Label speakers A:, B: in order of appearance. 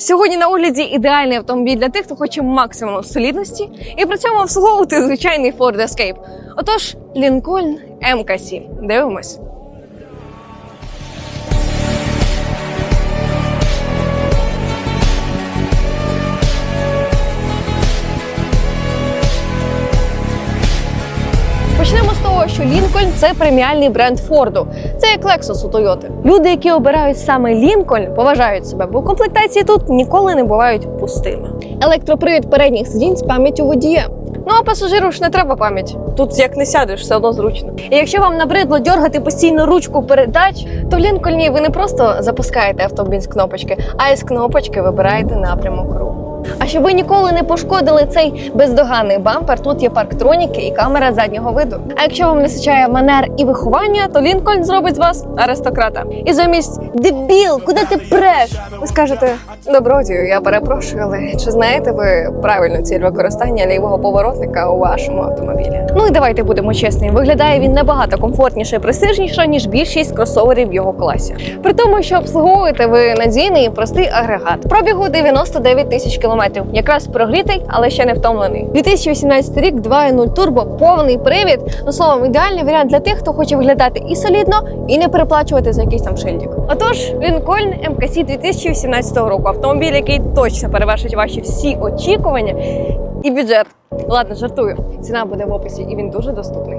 A: Сьогодні на огляді ідеальний автомобіль для тих, хто хоче максимум солідності і при цьому обслуговувати звичайний Ford Escape. Отож, Lincoln MK7. Дивимось. Почнемо з того, що Lincoln – це преміальний бренд Форду. Це як Lexus у Toyota. Люди, які обирають саме Lincoln, поважають себе, бо комплектації тут ніколи не бувають пустими. Електропривід передніх сидінь з пам'яттю водія. Ну а пасажиру ж не треба пам'ять. Тут як не сядеш, все одно зручно. І якщо вам набридло дергати постійно ручку передач, то в Лінкольні ви не просто запускаєте автомобіль з кнопочки, а із кнопочки вибираєте напрямок руху. А щоб ви ніколи не пошкодили цей бездоганний бампер, тут є парктроніки і камера заднього виду. А якщо вам не вистачає манер і виховання, то Лінкольн зробить з вас аристократа. І замість дебіл, куди ти преш? Ви скажете добродію, я перепрошую, але чи знаєте ви правильну ціль використання лівого поворотника у вашому автомобілі? Ну і давайте будемо чесні. Виглядає він набагато комфортніше і престижніше, ніж більшість кросоверів його класі. При тому, що обслуговуєте ви надійний і простий агрегат. Пробігу 99 тисяч кілометрів. Якраз прогрітий, але ще не втомлений. 2018 рік 2.0 турбо, повний привід. Ну словом, ідеальний варіант для тих, хто хоче виглядати і солідно, і не переплачувати за якийсь там шильдик. Отож, Lincoln MKC 2018 року. Автомобіль, який точно перевершить ваші всі очікування і бюджет. Ладно, жартую. Ціна буде в описі, і він дуже доступний.